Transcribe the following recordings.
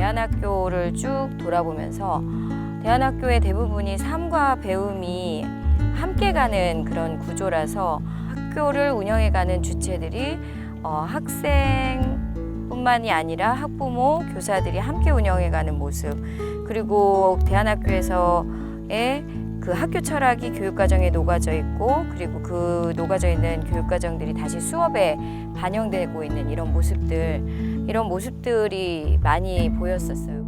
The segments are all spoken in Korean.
대안학교를 쭉 돌아보면서 대안학교의 대부분이 삶과 배움이 함께 가는 그런 구조라서 학교를 운영해가는 주체들이 어, 학생뿐만이 아니라 학부모, 교사들이 함께 운영해가는 모습 그리고 대안학교에서의 그 학교 철학이 교육과정에 녹아져 있고 그리고 그 녹아져 있는 교육과정들이 다시 수업에 반영되고 있는 이런 모습들 이런 모습들이 많이 보였었어요.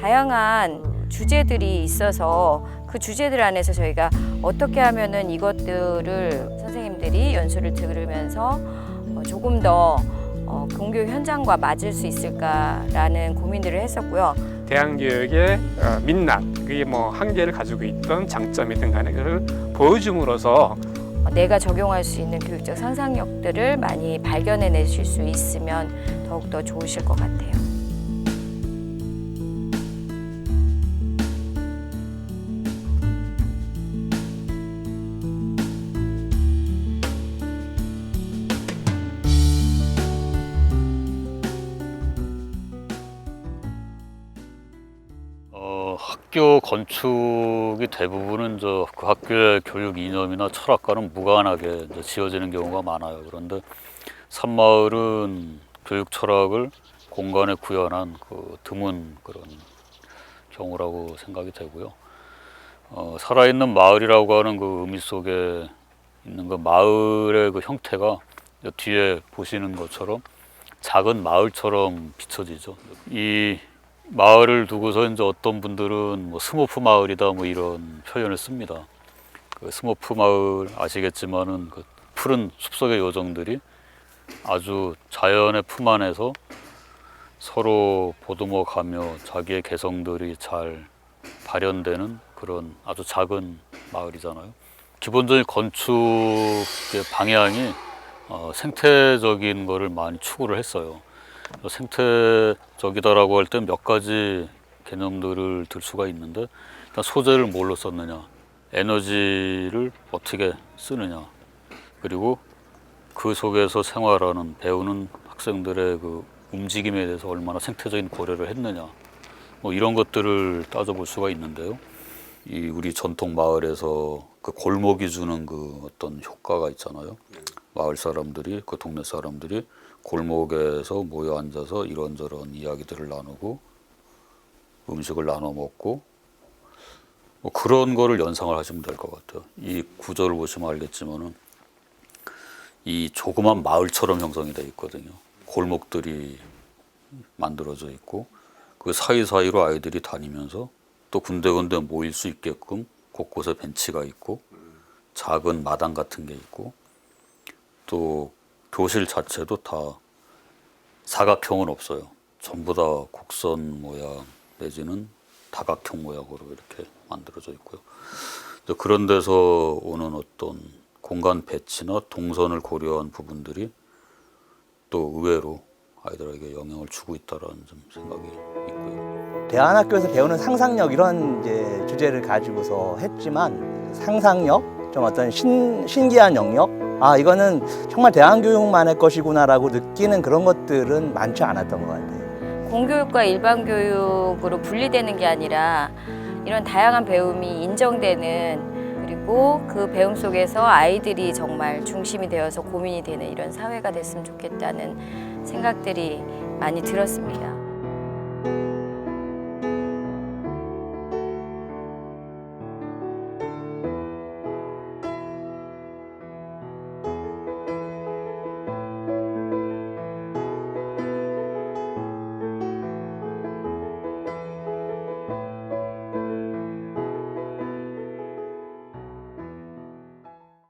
다양한 주제들이 있어서 그 주제들 안에서 저희가 어떻게 하면은 이것들을 선생님들이 연수를 들으면서 어, 조금 더 어, 공교육 현장과 맞을 수 있을까라는 고민들을 했었고요. 대안교육의 어, 민낯, 그게 뭐 한계를 가지고 있던 장점이든 간에 그걸 보여줌으로써 어, 내가 적용할 수 있는 교육적 상상력들을 많이 발견해 내실 수 있으면 더욱더 좋으실 것 같아요. 학교 건축이 대부분은 저 그 학교의 교육 이념이나 철학과는 무관하게 지어지는 경우가 많아요. 그런데 산마을은 교육 철학을 공간에 구현한 그 드문 그런 경우라고 생각이 되고요. 어, 살아있는 마을이라고 하는 그 의미 속에 있는 그 마을의 그 형태가 저 뒤에 보시는 것처럼 작은 마을처럼 비춰지죠. 이 마을을 두고서 이제 어떤 분들은 뭐 스모프 마을이다 뭐 이런 표현을 씁니다. 그 스모프 마을 아시겠지만은 그 푸른 숲속의 요정들이 아주 자연의 품 안에서 서로 보듬어 가며 자기의 개성들이 잘 발현되는 그런 아주 작은 마을이잖아요. 기본적인 건축의 방향이 어, 생태적인 거를 많이 추구를 했어요. 생태적이다라고 할 때 몇 가지 개념들을 들 수가 있는데 일단 소재를 뭘로 썼느냐, 에너지를 어떻게 쓰느냐, 그리고 그 속에서 생활하는 배우는 학생들의 그 움직임에 대해서 얼마나 생태적인 고려를 했느냐, 뭐 이런 것들을 따져볼 수가 있는데요. 이 우리 전통 마을에서 그 골목이 주는 그 어떤 효과가 있잖아요. 마을 사람들이 그 동네 사람들이 골목에서 모여 앉아서 이런저런 이야기들을 나누고 음식을 나눠 먹고 뭐 그런 거를 연상을 하시면 될 것 같아요. 이 구조를 보시면 알겠지만은 이 조그만 마을처럼 형성이 돼 있거든요. 골목들이 만들어져 있고 그 사이사이로 아이들이 다니면서 또 군데군데 모일 수 있게끔 곳곳에 벤치가 있고 작은 마당 같은 게 있고 또 교실 자체도 다 사각형은 없어요. 전부 다 곡선 모양 내지는 다각형 모양으로 이렇게 만들어져 있고요. 그런 데서 오는 어떤 공간 배치나 동선을 고려한 부분들이 또 의외로 아이들에게 영향을 주고 있다라는 좀 생각이 있고요. 대안학교에서 배우는 상상력 이런 이제 주제를 가지고서 했지만 상상력 좀 어떤 신, 신기한 영역 아 이거는 정말 대안교육만의 것이구나라고 느끼는 그런 것들은 많지 않았던 것 같아요. 공교육과 일반 교육으로 분리되는 게 아니라 이런 다양한 배움이 인정되는 그리고 그 배움 속에서 아이들이 정말 중심이 되어서 고민이 되는 이런 사회가 됐으면 좋겠다는 생각들이 많이 들었습니다.